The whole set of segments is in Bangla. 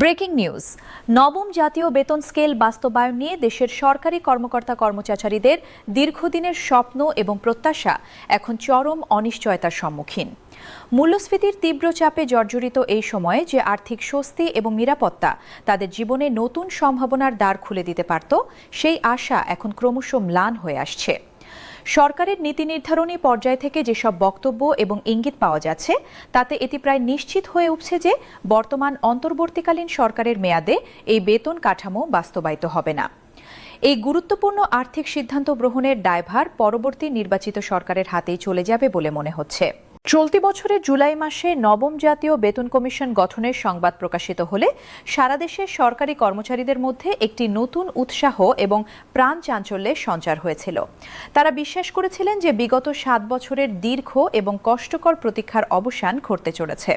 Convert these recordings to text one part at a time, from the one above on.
Breaking news. নবম জাতীয় বেতন স্কেল বাস্তবায়ন নিয়ে দেশের সরকারি কর্মকর্তা কর্মচারীদের দীর্ঘদিনের স্বপ্ন এবং প্রত্যাশা এখন চরম অনিশ্চয়তার সম্মুখীন। মূল্যস্ফীতির তীব্র চাপে জর্জরিত এই সময়ে যে আর্থিক স্বস্তি এবং নিরাপত্তা তাদের জীবনে নতুন সম্ভাবনার দ্বার খুলে দিতে পারত, সেই আশা এখন ক্রমশ ম্লান হয়ে আসছে। সরকারের নীতি নির্ধারণী পর্যায় থেকে যেসব বক্তব্য এবং ইঙ্গিত পাওয়া যাচ্ছে, তাতে এটি প্রায় নিশ্চিত হয়ে উঠছে যে বর্তমান অন্তর্বর্তীকালীন সরকারের মেয়াদে এই বেতন কাঠামো বাস্তবায়িত হবে না। এই গুরুত্বপূর্ণ আর্থিক সিদ্ধান্ত গ্রহণের দায়ভার পরবর্তী নির্বাচিত সরকারের হাতেই চলে যাবে বলে মনে হচ্ছে। চলতি বছরের জুলাই মাসে নবম জাতীয় বেতন কমিশন গঠনের সংবাদ প্রকাশিত হলে সারা দেশের সরকারি কর্মচারীদের মধ্যে একটি নতুন উৎসাহ এবং প্রাণ চাঞ্চল্যের সঞ্চার হয়েছিল। তারা বিশ্বাস করেছিলেন যে বিগত সাত বছরের দীর্ঘ এবং কষ্টকর প্রতীক্ষার অবসান ঘটতে চলেছে।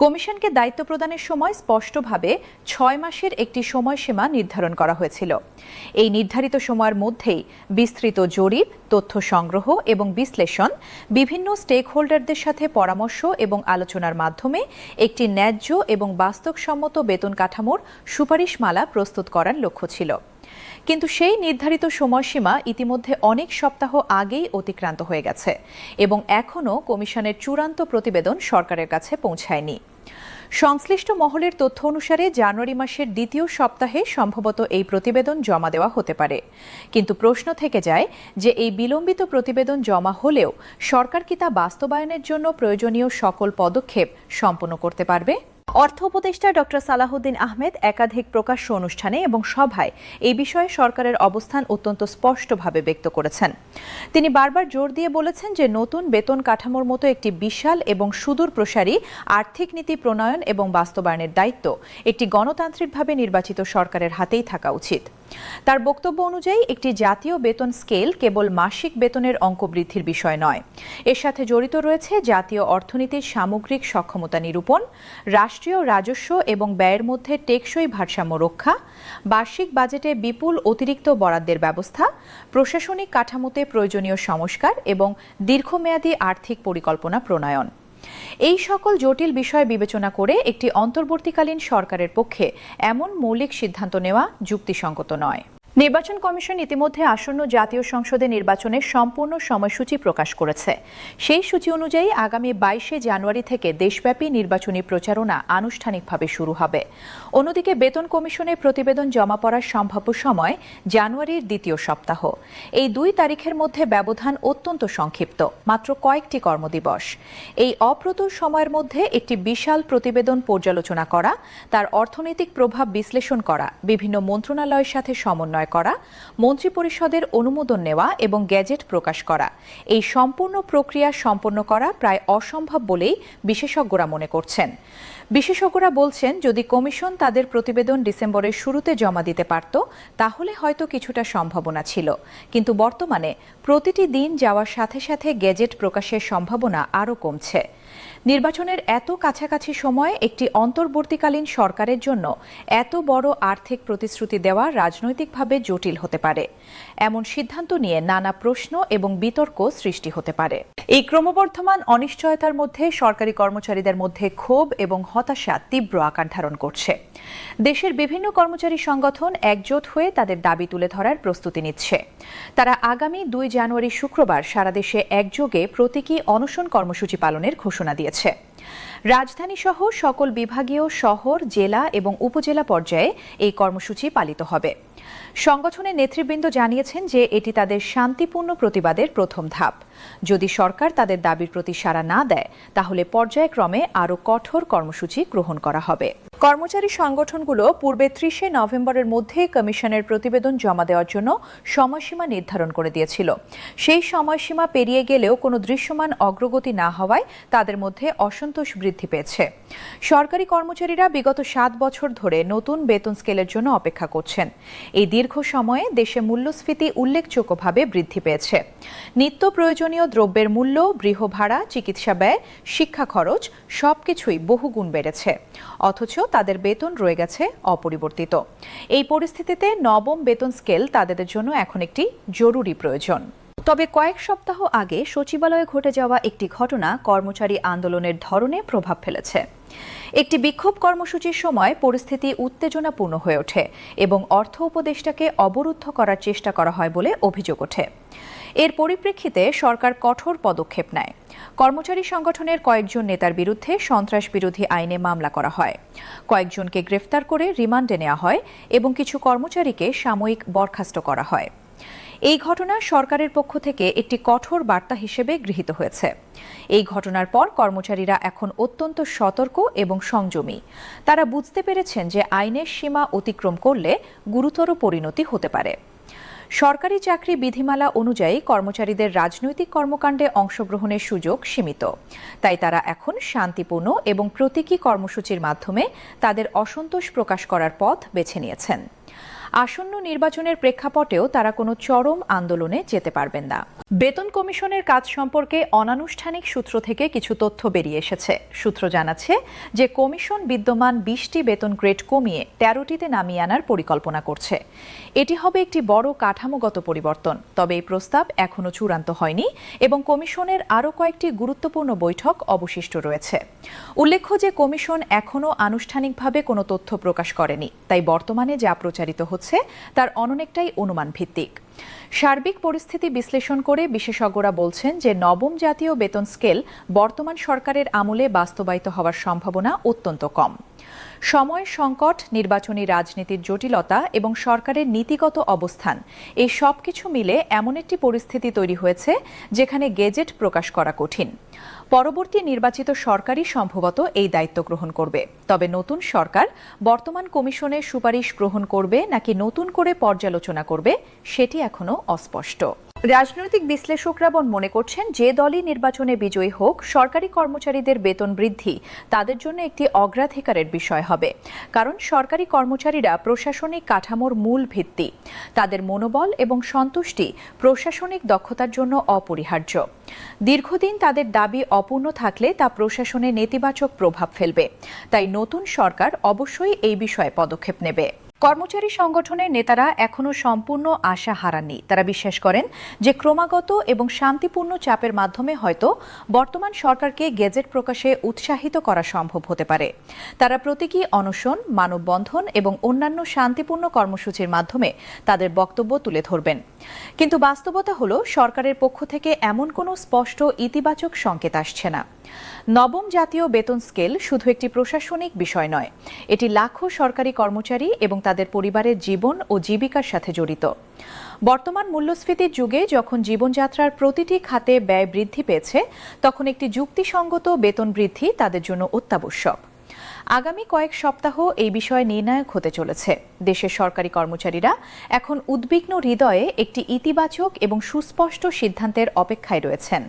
কমিশনকে দায়িত্ব প্রদানের সময় স্পষ্টভাবে ছয় মাসের একটি সময়সীমা নির্ধারণ করা হয়েছিল। এই নির্ধারিত সময়ের মধ্যেই বিস্তৃত জরিপ, তথ্য সংগ্রহ এবং বিশ্লেষণ বিভিন্ন স্টেক হোল্ডারদের সাথে পরামর্শ এবং আলোচনার মাধ্যমে একটি ন্যায্য এবং বাস্তবসম্মত বেতন কাঠামোর সুপারিশমালা প্রস্তুত করার লক্ষ্য ছিল। কিন্তু সেই নির্ধারিত সময়সীমা ইতিমধ্যে অনেক সপ্তাহ আগেই অতিক্রান্ত হয়ে গেছে এবং এখনও কমিশনের চূড়ান্ত প্রতিবেদন সরকারের কাছে পৌঁছায়নি। সংশ্লিষ্ট মহলের তথ্য অনুসারে জানুয়ারি মাসের দ্বিতীয় সপ্তাহে সম্ভবত এই প্রতিবেদন জমা দেওয়া হতে পারে। কিন্তু প্রশ্ন থেকে যায় যে এই বিলম্বিত প্রতিবেদন জমা হলেও সরকার কি তা বাস্তবায়নের জন্য প্রয়োজনীয় সকল পদক্ষেপ সম্পন্ন করতে পারবে? অর্থ উপদেষ্টা ডক্টর সালাহুদ্দিন আহমেদ একাধিক প্রকাশ্য অনুষ্ঠানে এবং সভায় এই বিষয়ে সরকারের অবস্থান অত্যন্ত স্পষ্টভাবে ব্যক্ত করেছেন। তিনি বারবার জোর দিয়ে বলেছেন যে নতুন বেতন কাঠামোর মতো একটি বিশাল এবং সুদূর প্রসারী, আর্থিক নীতি প্রণয়ন এবং বাস্তবায়নের দায়িত্ব একটি গণতান্ত্রিকভাবে নির্বাচিত সরকারের হাতেই থাকা উচিত। তার বক্তব্য অনুযায়ী, একটি জাতীয় বেতন স্কেল কেবল মাসিক বেতনের অঙ্ক বৃদ্ধির বিষয় নয়। এর সাথে জড়িত রয়েছে জাতীয় অর্থনীতির সামগ্রিক সক্ষমতা নিরূপণ, রাষ্ট্রীয় রাজস্ব এবং ব্যয়ের মধ্যে টেকসই ভারসাম্য রক্ষা, বার্ষিক বাজেটে বিপুল অতিরিক্ত বরাদ্দের ব্যবস্থা, প্রশাসনিক কাঠামোতে প্রয়োজনীয় সংস্কার এবং দীর্ঘমেয়াদী আর্থিক পরিকল্পনা প্রণয়ন। এই সকল জটিল বিষয় বিবেচনা করে একটি অন্তর্বর্তীকালীন সরকারের পক্ষে এমন মৌলিক সিদ্ধান্ত নেওয়া যুক্তিসঙ্গত নয়। নির্বাচন কমিশন ইতিমধ্যে আসন্ন জাতীয় সংসদে নির্বাচনের সম্পূর্ণ সময়সূচি প্রকাশ করেছে। সেই সূচি অনুযায়ী আগামী বাইশে জানুয়ারি থেকে দেশব্যাপী নির্বাচনী প্রচারণা আনুষ্ঠানিকভাবে শুরু হবে। অন্যদিকে বেতন কমিশনের প্রতিবেদন জমা পড়ার সম্ভাব্য সময় জানুয়ারির দ্বিতীয় সপ্তাহ। এই দুই তারিখের মধ্যে ব্যবধান অত্যন্ত সংক্ষিপ্ত, মাত্র কয়েকটি কর্মদিবস। এই অপ্রতুল সময়ের মধ্যে একটি বিশাল প্রতিবেদন পর্যালোচনা করা, তার অর্থনৈতিক প্রভাব বিশ্লেষণ করা, বিভিন্ন মন্ত্রণালয়ের সাথে সমন্বয় করা, মন্ত্রিপরিষদের অনুমোদন নেওয়া এবং গ্যাজেট প্রকাশ করা। এই সম্পূর্ণ প্রক্রিয়া সম্পন্ন করা প্রায় অসম্ভব বলেই বিশেষজ্ঞরা মনে করছেন। বিশেষজ্ঞরা বলছেন, যদি কমিশন তাদের প্রতিবেদন ডিসেম্বরের শুরুতে জমা দিতে পারত, তাহলে হয়তো কিছুটা সম্ভাবনা ছিল। কিন্তু বর্তমানে প্রতিটি দিন যাওয়ার সাথে সাথে গেজেট প্রকাশের সম্ভাবনা আরও কমছে। নির্বাচনের এত কাছাকাছি সময়ে একটি অন্তর্বর্তীকালীন সরকারের জন্য এত বড় আর্থিক প্রতিশ্রুতি দেওয়া রাজনৈতিকভাবে জটিল হতে পারে। এমন সিদ্ধান্ত নিয়ে নানা প্রশ্ন এবং বিতর্ক সৃষ্টি হতে পারে। এই ক্রমবর্ধমান অনিশ্চয়তার মধ্যে সরকারি কর্মচারীদের মধ্যে ক্ষোভ এবং হতাশা তীব্র আকার ধারণ করছে। দেশের বিভিন্ন কর্মচারী সংগঠন একজোট হয়ে তাদের দাবি তুলে ধরার প্রস্তুতি নিচ্ছে। তারা আগামী দুই জানুয়ারি শুক্রবার সারা দেশে একযোগে প্রতীকী অনশন কর্মসূচি পালনের ঘোষণা দিয়েছে। রাজধানী সহ সকল বিভাগীয় শহর, জেলা এবং উপজেলা পর্যায়ে এই কর্মসূচি পালিত হবে। সংগঠনের নেতৃবৃন্দ জানিয়েছেন যে এটি তাদের শান্তিপূর্ণ প্রতিবাদের প্রথম ধাপ। যদি সরকার তাদের দাবির প্রতি সাড়া না দেয়, তাহলে পর্যায়ক্রমে আরও কঠোর কর্মসূচি গ্রহণ করা হবে। কর্মচারী সংগঠনগুলো পূর্বে ত্রিশে নভেম্বরের মধ্যে কমিশনের প্রতিবেদন জমা দেওয়ার জন্য সময়সীমা নির্ধারণ করে দিয়েছিল। সেই সময়সীমা পেরিয়ে গেলেও কোনো দৃশ্যমান অগ্রগতি না হওয়ায় তাদের মধ্যে অসন্তোষ বৃদ্ধি পেয়েছে। সরকারি কর্মচারীরা বিগত সাত বছর ধরে নতুন বেতন স্কেলের জন্য অপেক্ষা করছেন। এই দীর্ঘ সময়ে দেশে মূল্যস্ফীতি উল্লেখযোগ্যভাবে বৃদ্ধি পেয়েছে। নিত্য প্রয়োজনীয় দ্রব্যের মূল্য, গৃহ ভাড়া, চিকিৎসা ব্যয়, শিক্ষা খরচ সবকিছুই বহুগুণ বেড়েছে। অথচ তাদের বেতন রয়ে গেছে অপরিবর্তিত। এই পরিস্থিতিতে নবম বেতন স্কেল তাদের জন্য এখন একটি জরুরি প্রয়োজন। তবে কয়েক সপ্তাহ আগে সচিবালয়ে ঘটে যাওয়া একটি ঘটনা কর্মচারী আন্দোলনের ধরনে প্রভাব ফেলেছে। একটি বিক্ষোভ কর্মসূচির সময় পরিস্থিতি উত্তেজনাপূর্ণ হয়ে ওঠে এবং অর্থ উপদেষ্টাকে অবরুদ্ধ করার চেষ্টা করা হয় বলে অভিযোগ ওঠে। এর পরিপ্রেক্ষিতে সরকার কঠোর পদক্ষেপ নেয়। কর্মচারী সংগঠনের কয়েকজন নেতার বিরুদ্ধে সন্ত্রাস বিরোধী আইনে মামলা করা হয়। কয়েকজনকে গ্রেফতার করে রিমান্ডে নেওয়া হয় এবং কিছু কর্মচারীকে সাময়িক বরখাস্ত করা হয়। এই ঘটনা সরকারের পক্ষ থেকে একটি কঠোর বার্তা হিসেবে গৃহীত হয়েছে। এই ঘটনার পর কর্মচারীরা এখন অত্যন্ত সতর্ক এবং সংযমী। তারা বুঝতে পেরেছেন যে আইনের সীমা অতিক্রম করলে গুরুতর পরিণতি হতে পারে। সরকারি চাকরি বিধিমালা অনুযায়ী কর্মচারীদের রাজনৈতিক কর্মকাণ্ডে অংশগ্রহণের সুযোগ সীমিত। তাই তারা এখন শান্তিপূর্ণ এবং প্রতীকী কর্মসূচির মাধ্যমে তাদের অসন্তোষ প্রকাশ করার পথ বেছে নিয়েছেন। আসন্ন নির্বাচনের প্রেক্ষাপটেও তারা কোনো চরম আন্দোলনে যেতে পারবেন না। বেতন কমিশনের কাজ সম্পর্কে অনানুষ্ঠানিক সূত্র থেকে কিছু তথ্য বেরিয়ে এসেছে। সূত্র জানাচ্ছে যে কমিশন বিদ্যমান বিশটি বেতন গ্রেড কমিয়ে তেরোটিতে নামিয়ে আনার পরিকল্পনা করছে। এটি হবে একটি বড় কাঠামোগত পরিবর্তন, তবে এই প্রস্তাব এখনও চূড়ান্ত হয়নি এবং কমিশনের আরও কয়েকটি গুরুত্বপূর্ণ বৈঠক অবশিষ্ট রয়েছে। উল্লেখ্য যে কমিশন এখনও আনুষ্ঠানিকভাবে কোনো তথ্য প্রকাশ করেনি, তাই বর্তমানে যা প্রচারিত হচ্ছে তার অনেকটাই অনুমান ভিত্তিক সার্বিক পরিস্থিতি বিশ্লেষণ করে বিশেষজ্ঞরা বলছেন যে নবম জাতীয় বেতন স্কেল বর্তমান সরকারের আমলে বাস্তবায়িত হওয়ার সম্ভাবনা অত্যন্ত কম। সময় সংকট, নির্বাচনী রাজনীতির জটিলতা এবং সরকারের নীতিগত অবস্থান, এই সব কিছু মিলে এমন একটি পরিস্থিতি তৈরি হয়েছে যেখানে গেজেট প্রকাশ করা কঠিন। পরবর্তী নির্বাচিত সরকারই সম্ভবত এই দায়িত্ব গ্রহণ করবে। তবে নতুন সরকার বর্তমান কমিশনের সুপারিশ গ্রহণ করবে নাকি নতুন করে পর্যালোচনা করবে, সেটি এখনও অস্পষ্ট। রাজনৈতিক বিশ্লেষকরা মনে করছেন, যে দলই নির্বাচনে বিজয়ী হোক, সরকারি কর্মচারীদের বেতন বৃদ্ধি তাদের জন্য একটি অগ্রাধিকারের বিষয় হবে। কারণ সরকারি কর্মচারীরা প্রশাসনিক কাঠামোর মূল ভিত্তি। তাদের মনোবল এবং সন্তুষ্টি প্রশাসনিক দক্ষতার জন্য অপরিহার্য। দীর্ঘদিন তাদের দাবি অপূর্ণ থাকলে তা প্রশাসনে নেতিবাচক প্রভাব ফেলবে। তাই নতুন সরকার অবশ্যই এই বিষয়ে পদক্ষেপ নেবে। কর্মচারী সংগঠনের নেতারা এখনও সম্পূর্ণ আশা হারাননি। তারা বিশ্বাস করেন যে ক্রমাগত এবং শান্তিপূর্ণ চাপের মাধ্যমে হয়তো বর্তমান সরকারকে গেজেট প্রকাশে উৎসাহিত করা সম্ভব হতে পারে। তারা প্রতীকী অনশন, মানববন্ধন এবং অন্যান্য শান্তিপূর্ণ কর্মসূচির মাধ্যমে তাদের বক্তব্য তুলে ধরবেন। কিন্তু বাস্তবতা হলো, সরকারের পক্ষ থেকে এমন কোনো স্পষ্ট ইতিবাচক সংকেত আসছে না। নবম জাতীয় বেতন স্কেল শুধু একটি প্রশাসনিক বিষয় নয়, এটি লাখো সরকারি কর্মচারী এবং তাদের পরিবারের জীবন ও জীবিকার সাথে জড়িত। বর্তমান মূল্যস্ফীতির যুগে যখন জীবনযাত্রার প্রতিটি খাতে ব্যয় বৃদ্ধি পেয়েছে, তখন একটি যুক্তিসঙ্গত বেতন বৃদ্ধি তাদের জন্য অত্যাবশ্যক। আগামী কয়েক সপ্তাহ এই বিষয়ে নির্ণায়ক হতে চলেছে। দেশের সরকারি কর্মচারীরা এখন উদ্বিগ্ন হৃদয়ে একটি ইতিবাচক এবং সুস্পষ্ট সিদ্ধান্তের অপেক্ষায় রয়েছেন।